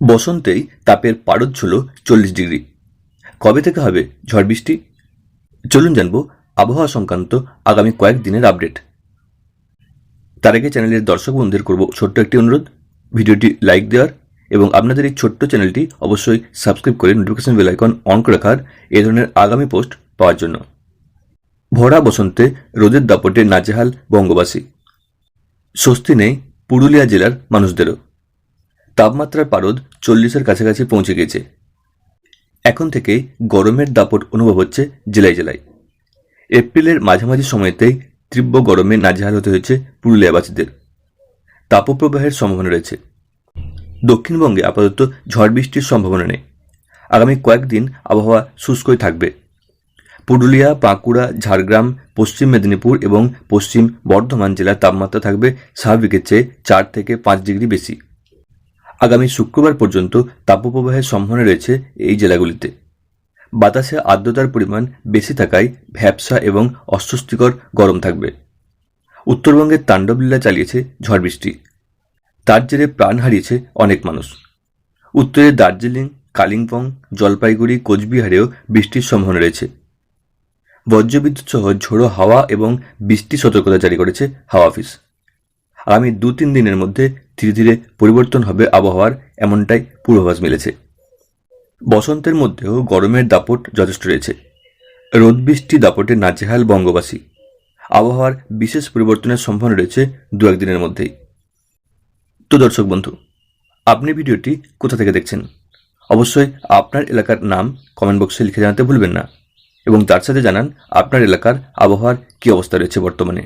বসন্তেই তাপের পারদ ছিল চল্লিশ ডিগ্রি। কবে থেকে হবে ঝড় বৃষ্টি? চলুন জানব আবহাওয়া সংক্রান্ত আগামী কয়েক দিনের আপডেট। তার আগে চ্যানেলের দর্শক বন্ধুদের করব ছোট্ট একটি অনুরোধ। ভিডিওটি লাইক দেওয়ার এবং আপনাদের এই ছোট্ট চ্যানেলটি অবশ্যই সাবস্ক্রাইব করে নোটিফিকেশন বেল আইকন অন করে রাখার এ ধরনের আগামী পোস্ট পাওয়ার জন্য। ভরা বসন্তে রোদের দাপটে নাজেহাল বঙ্গবাসী। স্বস্তি নেই পুরুলিয়া জেলার মানুষদেরও। তাপমাত্রার পারদ চল্লিশের কাছাকাছি পৌঁছে গেছে এখন থেকেই গরমের দাপট অনুভব হচ্ছে জেলায় জেলায়। এপ্রিলের মাঝামাঝি সময়তেই তীব্র গরমে নাজেহাল হতে হয়েছে পুরুলিয়াবাসীদের। তাপপ্রবাহের সম্ভাবনা রয়েছে। দক্ষিণবঙ্গে আপাতত ঝড় বৃষ্টির সম্ভাবনা নেই। আগামী কয়েকদিন আবহাওয়া শুষ্কই থাকবে। পুরুলিয়া, বাঁকুড়া, ঝাড়গ্রাম, পশ্চিম মেদিনীপুর এবং পশ্চিম বর্ধমান জেলার তাপমাত্রা থাকবে স্বাভাবিকের চেয়ে চার থেকে পাঁচ ডিগ্রি বেশি। আগামী শুক্রবার পর্যন্ত তাপপ্রবাহের সম্ভাবনা রয়েছে এই জেলাগুলিতে। বাতাসে আর্দ্রতার পরিমাণ বেশি থাকায় ভ্যাবসা এবং অস্বস্তিকর গরম থাকবে। উত্তরবঙ্গের তাণ্ডবলীলা চালিয়েছে ঝড় বৃষ্টি। তার জেরে প্রাণ হারিয়েছে অনেক মানুষ। উত্তরে দার্জিলিং, কালিম্পং, জলপাইগুড়ি, কোচবিহারেও বৃষ্টির সম্ভাবনা রয়েছে। বজ্রবিদ্যুৎ সহ ঝোড়ো হাওয়া এবং বৃষ্টি সতর্কতা জারি করেছে হাওয়া অফিস। আগামী দু তিন দিনের মধ্যে ধীরে ধীরে পরিবর্তন হবে আবহাওয়ার এমনটাই পূর্বাভাস মিলেছে। বসন্তের মধ্যেও গরমের দাপট যথেষ্ট রয়েছে। রোদ বৃষ্টি দাপটে নাজেহাল বঙ্গবাসী। আবহাওয়ার বিশেষ পরিবর্তনের সম্ভাবনা রয়েছে দু একদিনের মধ্যেই। তো দর্শক বন্ধু, আপনি ভিডিওটি কোথা থেকে দেখছেন? অবশ্যই আপনার এলাকার নাম কমেন্ট বক্সে লিখে জানাতে ভুলবেন না এবং তার সাথে জানান আপনার এলাকার আবহাওয়ার কী অবস্থা রয়েছে বর্তমানে।